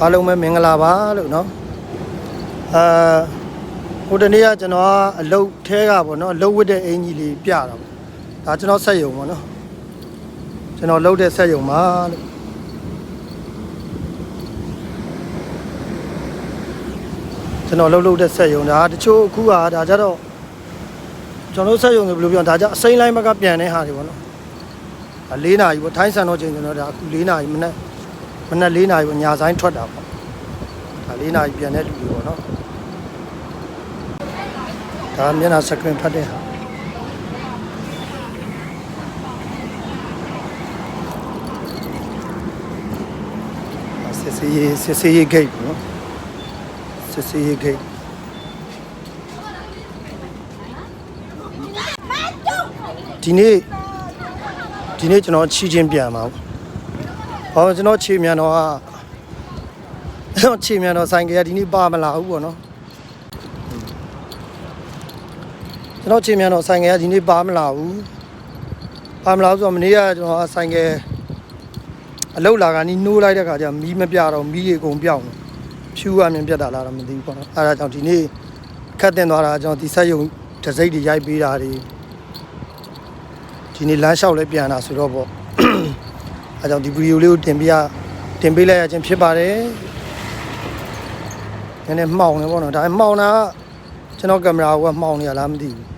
အားလုံးပဲမင်္ဂလာပါလို့เนาะအာဟိုတနေ့ကကျွန်တော်ကအလုတ်ထဲကပေါ့နော်အလုတ်ဝတ်တဲ့အင်ကြီးလေးပြတာပေါ့ဒါကျွန်တော်ဆက်ယုံပေါ့နော်ကျွန်တော်လုတ်တဲ့ဆက်ယုံပါလို့ကျွန်တော်လုတ်လုတ်တဲ့ဆက်ယုံဒါတချို့အခုကဒါကြတော့ကျွန်တော်ဆက်ယုံဆိုဘယ်လိုပြောဒါကြအစိမ့်လိုက်မကပြန်တဲ့ဟာတွေပေါ့နော်ဒါ၄နာရီပေါ့ထိုင်းဆန်တော့ချိန်ကျွန်တော်ဒါအခု၄နာရီမနေ့ မနေ့၄နာရီပေါ့ညာဆိုင်ထွက်တာပေါ့ဒါ၄နာရီပြန်တဲ့လူတွေပေါ့နော်ဒါမျက်နှာစကရင်ဖတ်တဲ့ဟာစစ်စီးရေးစစ်စီးရေးဂိတ်ပေါ့နော်စစ်စီးရေးဂိတ်ဒီနေ့ဒီနေ့ကျွန်တော်ချီချင်းပြန်ပါဘူး ဟောကျွန်တော်ချီမြန်တော့ကကျွန်တော်ချီမြန်တော့ဆိုင်ကဒီနေ့ပါမလာဘူးပေါ့နော်ကျွန်တော်ချိန်မြန်တော့ဆိုင်ငယ်ကဒီနေ့ပါမလာဘူးပါမလာဘူးဆိုတော့မနေ့ကကျွန်တော်ဆိုင်ငယ်အလုတ်လာကနီးနှိုးလိုက်တဲ့ခါကျမီးမပြတော့မီးရေကုန်ပြောင်းတယ်ဖြူအမြင်ပြတ်တာလားတော့မသိဘူးပေါ့နော်အဲဒါကြောင့်ဒီနေ့ခတ်တင်သွားတာကျွန်တော်ဒီဆက်ယုံတစိမ့်တွေရိုက်ပေးတာတွေဒီနေ့လမ်းလျှောက်လဲပြန်တာဆိုတော့ပေါ့ အဲကြောင့်ဒီဗီဒီယိုလေးကိုတင်ပြတင်ပေးလိုက်ရခြင်းဖြစ်ပါတယ်နည်းနည်းမှောင်နေပေါ့နော်ဒါပေမဲ့မှောင်တာကကျွန်တော်ကင်မရာကမှောင်နေရလားမသိဘူး